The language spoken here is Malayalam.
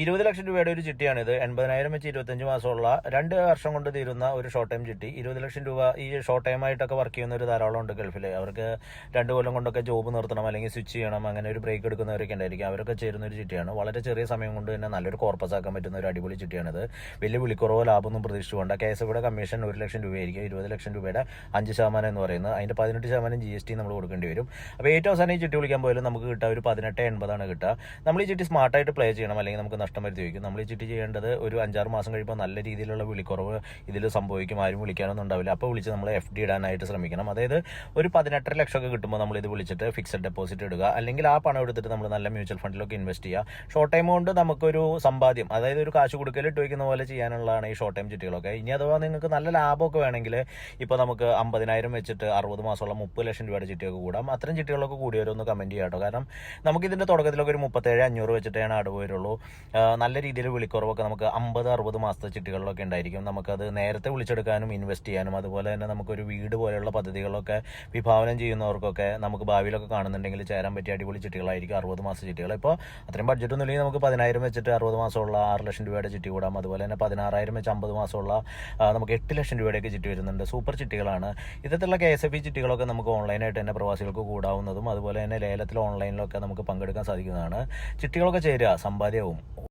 ഇരുപത് ലക്ഷം രൂപയുടെ ഒരു ചിട്ടിയാണിത്. എൺപതിനായിരം വെച്ച് ഇരുപത്തഞ്ച് മാസമുള്ള രണ്ട് വർഷം കൊണ്ട് തീരുന്ന ഒരു ഷോർട്ട് ടൈം ചിട്ടി. ഇരുപത് ലക്ഷം രൂപ ഈ ഷോർട്ട് ടൈം ആയിട്ടൊക്കെ വർക്ക് ചെയ്യുന്ന ഒരു ധാരാളം ഉണ്ട് ഗൾഫിൽ അവർക്ക് രണ്ട് കൊല്ലം കൊണ്ടൊക്കെ ജോബ് നിർത്തണം അല്ലെങ്കിൽ സ്വിച്ച് ചെയ്യണം അങ്ങനെ ഒരു ബ്രേക്ക് എടുക്കുന്നവരൊക്കെ ഉണ്ടായിരിക്കും. അവരൊക്കെ ചേരുന്ന ഒരു ചിട്ടിയാണ്. വളരെ ചെറിയ സമയം കൊണ്ട് തന്നെ നല്ലൊരു കോർപ്പസ് ആക്കാൻ പറ്റുന്ന ഒരു അടിപൊളി ചിട്ടിയാണിത്. വലിയ വിളിക്കുറവോ ലാഭമൊന്നും പ്രതീക്ഷിച്ചുകൊണ്ട് കെ എസ് എഫിയുടെ കമ്മീഷൻ ഒരു ലക്ഷം രൂപയായിരിക്കും. ഇരുപത് ലക്ഷം രൂപയുടെ അഞ്ച് ശതമാനം എന്ന് പറയുന്നത്. അതിന്റെ പതിനെട്ട് ശതമാനം ജി എസ് ടി നമ്മൾ കൊടുക്കേണ്ടി വരും. അപ്പോൾ ഏറ്റവും അവസാനം ഈ ചിട്ടി വിളിക്കാൻ പോയാലും നമുക്ക് കിട്ടുക ഒരു പതിനെട്ട് എൺപതാണ് കിട്ടുക. നമ്മൾ ഈ ചിട്ടി സ്മാർട്ടായിട്ട് പ്ലേ ചെയ്യണം അല്ലെങ്കിൽ നമുക്ക് നഷ്ടം വരുത്തി വയ്ക്കും നമ്മൾ ഈ ചിട്ടി ചെയ്യേണ്ടത് ഒരു അഞ്ചാറ് മാസം കഴിയുമ്പോൾ നല്ല രീതിയിലുള്ള വിളിക്കുറവ് ഇതിൽ സംഭവിക്കും. ആരും വിളിക്കാനൊന്നും ഉണ്ടാവില്ല. അപ്പോൾ വിളിച്ച് നമ്മൾ എഫ് ഡി ഇടാനായിട്ട് ശ്രമിക്കണം. അതായത് ഒരു പതിനെട്ടര ലക്ഷമൊക്കെ കിട്ടുമ്പോൾ നമ്മൾ ഇത് വിളിച്ചിട്ട് ഫിക്സഡ് ഡെപ്പോസിറ്റ് ഇടുക. അല്ലെങ്കിൽ ആ പണം എടുത്തിട്ട് നമ്മൾ നല്ല മ്യൂച്വൽ ഫണ്ടിലൊക്കെ ഇൻവെസ്റ്റ് ചെയ്യുക. ഷോർട്ട് ടൈം കൊണ്ട് നമുക്കൊരു സമ്പാദ്യം അതായത് ഒരു കാശ് കൊടുക്കൽ ഇട്ട് വയ്ക്കുന്ന പോലെ ചെയ്യാനുള്ളതാണ് ഈ ഷോർട്ട് ടൈം ചിട്ടികളൊക്കെ. ഇനി അഥവാ നിങ്ങൾക്ക് നല്ല ലാഭമൊക്കെ വേണമെങ്കിൽ ഇപ്പോൾ നമുക്ക് അമ്പതിനായിരം വെച്ചിട്ട് അറുപത് മാസമുള്ള മുപ്പത് ലക്ഷം രൂപയുടെ ചിട്ടിയൊക്കെ കൂടാം. അത്തരം ചിട്ടികളൊക്കെ കൂടിയവരൊന്ന് കമന്റ് ചെയ്യാം കേട്ടോ. കാരണം നമുക്ക് ഇതിന്റെ തുടക്കത്തിലൊക്കെ ഒരു മുപ്പത്തേഴ് അഞ്ഞൂറ് വെച്ചിട്ടാണ് അടവ് നല്ല രീതിയിൽ വിളിക്കുറവൊക്കെ നമുക്ക് അമ്പത് അറുപത് മാസത്തെ ചിട്ടികളിലൊക്കെ ഉണ്ടായിരിക്കും. നമുക്കത് നേരത്തെ വിളിച്ചെടുക്കാനും ഇൻവെസ്റ്റ് ചെയ്യാനും അതുപോലെ തന്നെ നമുക്കൊരു വീട് പോലെയുള്ള പദ്ധതികളൊക്കെ വിഭാവനം ചെയ്യുന്നവർക്കൊക്കെ നമുക്ക് ഭാവിയിലൊക്കെ കാണുന്നുണ്ടെങ്കിൽ ചേരാൻ പറ്റിയ അടിപൊളി ചിട്ടികളായിരിക്കും അറുപത് മാസ ചിട്ടികൾ ഇപ്പോൾ അത്രയും ബഡ്ജറ്റ് ഒന്നും ഇല്ലെങ്കിൽ നമുക്ക് പതിനായിരം വെച്ചിട്ട് അറുപത് മാസമുള്ള ആറ് ലക്ഷം രൂപയുടെ ചിട്ടി കൂടാം. അതുപോലെ തന്നെ പതിനാറായിരം വെച്ച് അമ്പത് മാസമുള്ള നമുക്ക് എട്ട് ലക്ഷം രൂപയുടെയൊക്കെ ചിട്ടി വരുന്നുണ്ട്. സൂപ്പർ ചിട്ടികളാണ്. ഇത്തരത്തിലുള്ള കെ എസ് എഫ് ഇ ചിട്ടികളൊക്കെ നമുക്ക് ഓൺലൈനായിട്ട് തന്നെ പ്രവാസികൾക്ക് കൂടാവുന്നതും അതുപോലെ തന്നെ ലേലത്തിൽ ഓൺലൈനിലൊക്കെ നമുക്ക് പങ്കെടുക്കാൻ സാധിക്കുന്നതാണ്. ചിട്ടികളൊക്കെ ചേരുക സമ്പാദ്യവും